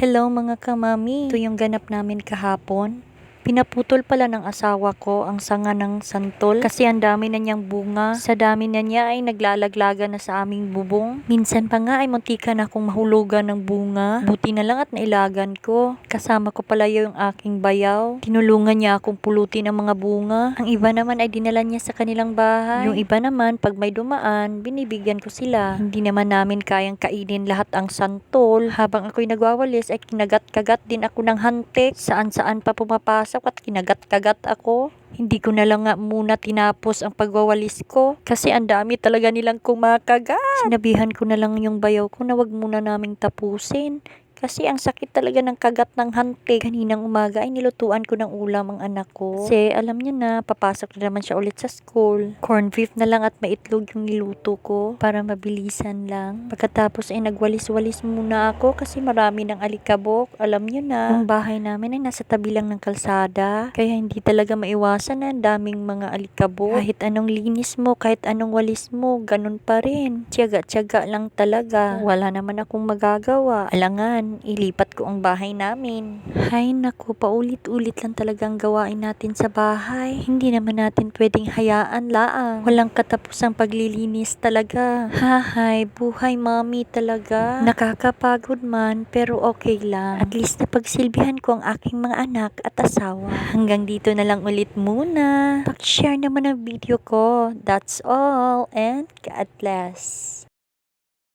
Hello mga kamami. Ito yung ganap namin kahapon. Pinaputol pala ng asawa ko ang sanga ng santol kasi ang dami na niyang bunga. Sa dami na niya ay naglalaglaga na sa aming bubong. Minsan pa nga ay muntika na akong mahulugan ng bunga. Buti na lang at nailagan ko. Kasama ko pala yung aking bayaw. Tinulungan niya akong pulutin ang mga bunga. Ang iba naman ay dinala niya sa kanilang bahay. Yung iba naman pag may dumaan, binibigyan ko sila. Hindi naman namin kayang kainin lahat ang santol. Habang ako'y nagwawalis ay kinagat-kagat din ako ng hantik. Saan-saan pa pumapasok at kinagat-kagat ako. Hindi ko na lang nga muna tinapos ang pagwawalis ko kasi ang dami talaga nilang kumakagat. Sinabihan ko na lang yung bayaw ko na wag muna naming tapusin. Kasi ang sakit talaga ng kagat ng hantik. Kaninang umaga ay nilutuan ko ng ulam ang anak ko. Kasi alam niya na, papasok na naman siya ulit sa school. Corn beef na lang at maitlog yung niluto ko para mabilisan lang. Pagkatapos ay nagwalis-walis muna ako kasi marami ng alikabok. Alam niyo na, ang bahay namin ay nasa tabi lang ng kalsada. Kaya hindi talaga maiwasan na daming mga alikabok. Kahit anong linis mo, kahit anong walis mo, ganun pa rin. Tiyaga-tiyaga lang talaga. Wala naman akong magagawa. Alangan, ilipat ko ang bahay namin. Hay naku, paulit-ulit lang talagang gawain natin sa bahay. Hindi naman natin pwedeng hayaan laang. Walang katapusang paglilinis talaga. Hahay, buhay mami talaga. Nakakapagod man, pero okay lang. At least napagsilbihan ko ang aking mga anak at asawa. Hanggang dito na lang ulit muna. Pag-share naman ang video ko. That's all and God bless.